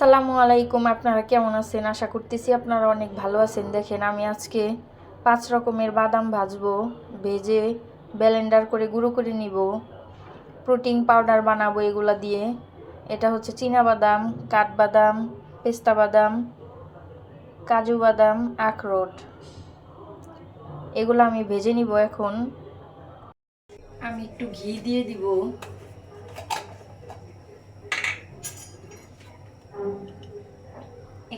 আসসালামু আলাইকুম, আপনারা কেমন আছেন? আশা করতেছি আপনারা অনেক ভালো আছেন। দেখেন, আমি আজকে পাঁচ রকমের বাদাম ভাজবো, ভেজে ব্লেন্ডার করে গুঁড়ো করে নিব। প্রোটিন পাউডার বানাবো এগুলো দিয়ে। এটা হচ্ছে চীনা বাদাম, কাঠবাদাম, পেস্তা বাদাম, কাজু বাদাম, আখরোট। এগুলো আমি ভেজে নিব এখন। আমি একটু ঘি দিয়ে দিব।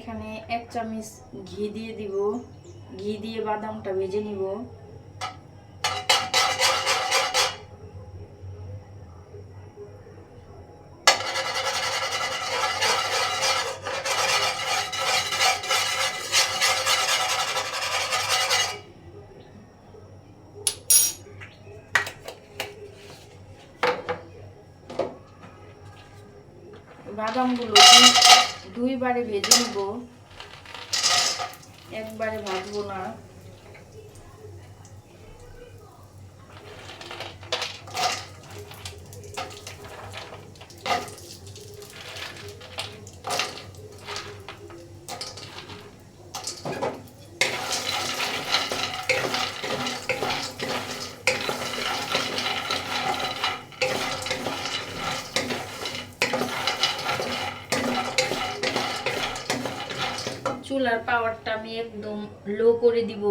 এখানে এক চামচ ঘি দিয়ে দিব। ঘি দিয়ে বাদামটা ভেজে নিব। বাদামগুলো দুইবারে ভেজে নিব। একবারে ভাজবো না। চুলার পাওয়ারটা আমি একদম লো করে দিব।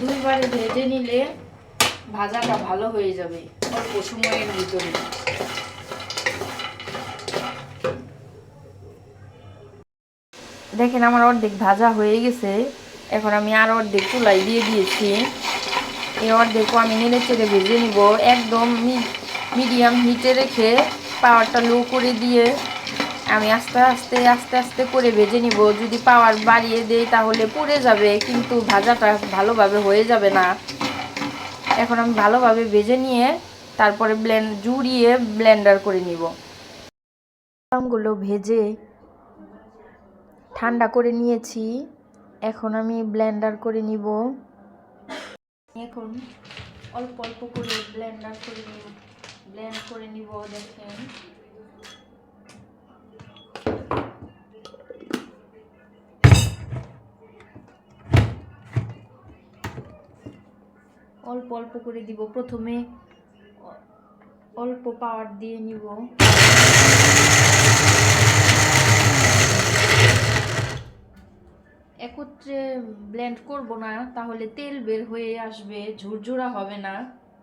দুইবারে ভেজে নিলে ভাজাটা ভালো হয়ে যাবে। অল্প সময়ের ভিতরে। দেখেন আমার অর্ধেক ভাজা হয়ে গেছে। এখন আমি আর অর্ধেক চুলাই দিয়ে দিয়েছি। এই অর্ধেকও আমি নেড়ে চেড়ে ভেজে নিব। একদম মিডিয়াম হিটে রেখে পাওয়ারটা লো করে দিয়ে আমি আস্তে আস্তে আস্তে আস্তে করে ভেজে নিব। যদি পাওয়ার বাড়িয়ে দেই তাহলে পুড়ে যাবে, কিন্তু ভাজাটা ভালোভাবে হয়ে যাবে না। এখন আমি ভালোভাবে ভেজে নিয়ে তারপরে ব্লেন্ড জুড়িয়ে ব্লেন্ডার করে নিব। বাদামগুলো ভেজে ঠান্ডা করে নিয়েছি। এখন আমি ব্লেন্ডার করে নিব। এখন অল্প অল্প করে ব্লেন্ডার করে নিব। ব্লেন্ড করে নিব, দেখেন। অল্প অল্প করে দিব। প্রথমে অল্প পাওয়ার দিয়ে নিব। ব্লেন্ড করব না, তাহলে তেল বের হয়ে আসবে, ঝুরঝুরা হবে না।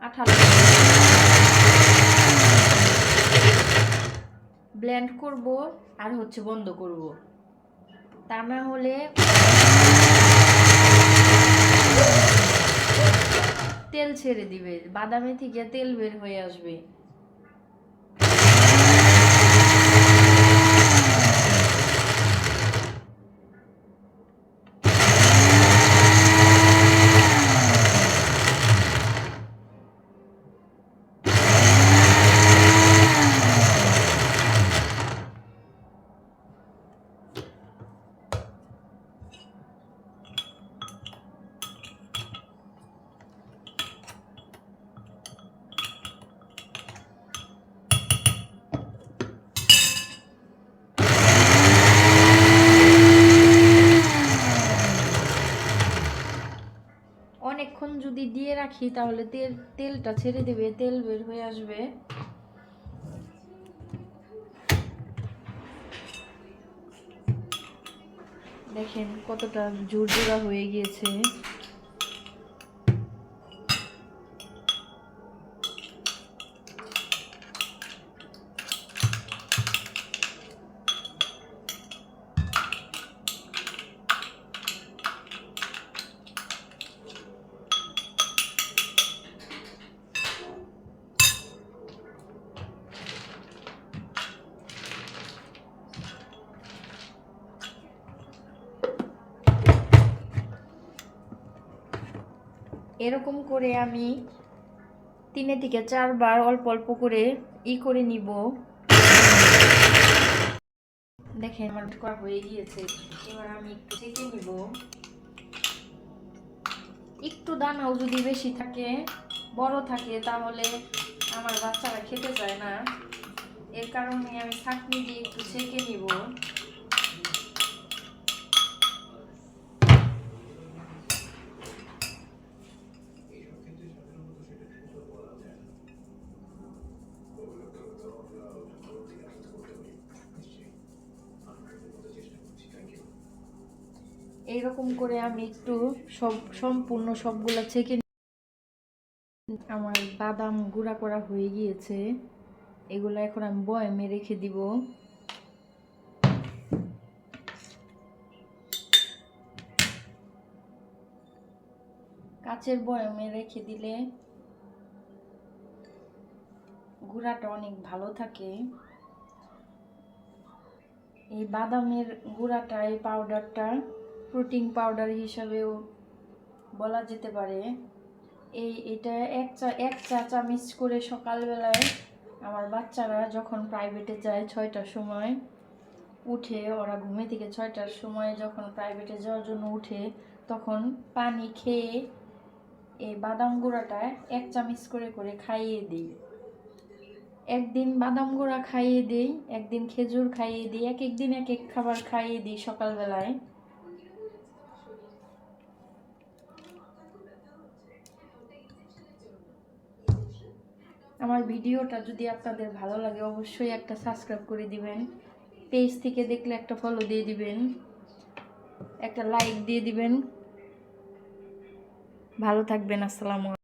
আঠালো। ব্লেন্ড করব আর হচ্ছে বন্ধ করব। তা না হলে তেল ছেড়ে দিবে, বাদামে থেকে তেল বের হয়ে আসবে। অনেকক্ষণ যদি দিয়ে রাখি, তাহলে তেল, তেলটা ছেড়ে দেবে, তেল বের হয়ে আসবে। দেখেন কতটা জোর জোড়া হয়ে গিয়েছে। এরকম করে আমি তিনে থেকে চারবার অল্প অল্প করে ই করে নিব। দেখেন, আমার করা হয়ে গিয়েছে। এবার আমি একটু ছেঁকে নিব। একটু দানাও যদি বেশি থাকে, বড় থাকে, তাহলে আমার বাচ্চারা খেতে চায় না। এর কারণে আমি ছাঁকনি দিয়ে একটু ছেঁকে নিব। এইরকম করে আমি একটু সব, সম্পূর্ণ সবগুলা ছেঁকে আমার বাদাম গুঁড়া করা হয়ে গিয়েছে। এগুলো এখন আমি বয়ামে রেখে দিব। কাচের বয়ামে রেখে দিলে গুঁড়াটা অনেক ভালো থাকে। এই বাদামের গুঁড়াটা, এই পাউডারটা প্রোটিন পাউডার হিসাবেও বলা যেতে পারে। এই এটা এক চা এক চা চামচ করে সকালবেলায় আমার বাচ্চারা যখন প্রাইভেটে যায় ছয়টার সময়, উঠে ওরা ঘুমে থেকে ছয়টার সময় যখন প্রাইভেটে যাওয়ার জন্য উঠে, তখন পানি খেয়ে এই বাদাম গুঁড়াটা এক চামচ করে করে খাইয়ে দিই। একদিন বাদাম গুঁড়া খাইয়ে দিই, একদিন খেজুর খাইয়ে দিই এক এক দিন এক এক খাবার খাইয়ে দিই সকালবেলায়। আমার ভিডিওটা যদি আপনাদের ভালো লাগে, অবশ্যই একটা সাবস্ক্রাইব করে দিবেন। পেজ থেকে দেখলে একটা ফলো দিয়ে দিবেন। একটা লাইক দিয়ে দিবেন। ভালো থাকবেন, আসসালামু